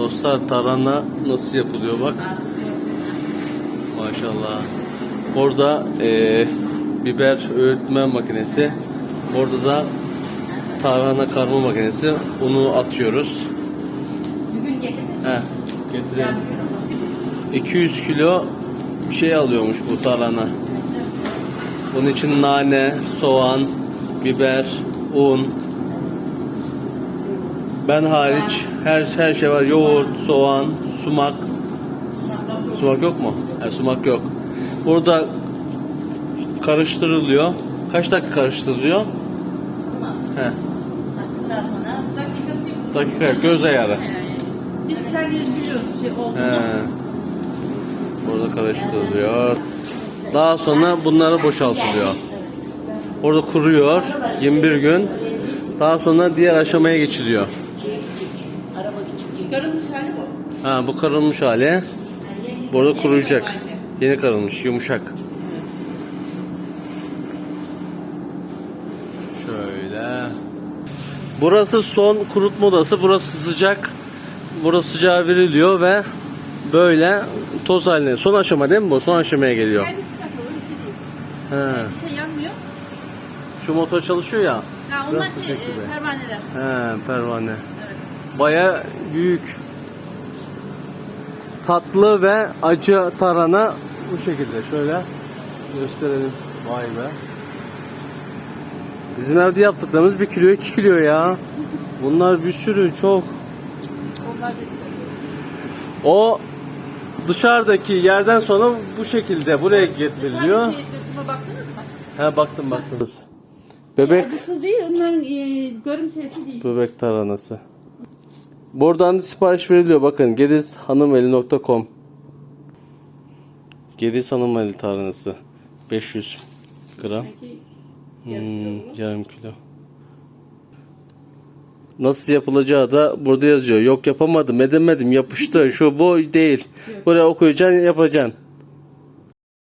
dostlar tarhana nasıl yapılıyor bak. Maşallah. Orada eee, biber öğütme makinesi. Orada da tarhana karma makinesi. Unu atıyoruz. Bugün getirdim. Heh, getireyim. 200 kilo bir şey alıyormuş bu tarhana. Bunun için nane, soğan, biber, un. Ben hariç her her şey var. Yoğurt, soğan, sumak. Sumak yok mu? Ha, sumak yok. Burada karıştırılıyor. Kaç dakika karıştırılıyor? He. Dakika yok, göz ayarı. Biz kendimiz biliyoruz şey olduğunu. Burada karıştırılıyor. Daha sonra bunları boşaltılıyor. Orada kuruyor 21 gün. Daha sonra diğer aşamaya geçiliyor. Karılmış hali bu. Ha bu karılmış hali. Burada kuruyacak. Yeni karılmış, yumuşak. Şöyle. Burası son kurutma odası. Burası sıcak. Burası sıcağa veriliyor ve böyle toz haline. Son aşama değil mi bu? Son aşamaya geliyor. Bir şey. He. Bir şey yanmıyor. Şu motor çalışıyor ya. Ha, onlar şey e, pervaneler. He, pervane. Baya büyük. Tatlı ve acı tarhana bu şekilde. Şöyle gösterelim. Vay be. Bizim evde yaptıklarımız 1 kilo 2 kilo ya. Bunlar bir sürü çok. Onlar O dışarıdaki yerden sonra bu şekilde buraya getiriliyor. Dışarıdaki döküme baktınız mı? He baktım baktım. Bebek Acısız değil, onların e, görüm şeysi değil. Bebek taranası. Buradan da sipariş veriliyor. Bakın gedizhanımeli.com Gediz Hanımeli taranası. 500 gram. Hmm, yarım kilo. Nasıl yapılacağı da burada yazıyor. Yok yapamadım, edemedim, yapıştı, şu bu değil. Buraya okuyacaksın, yapacaksın.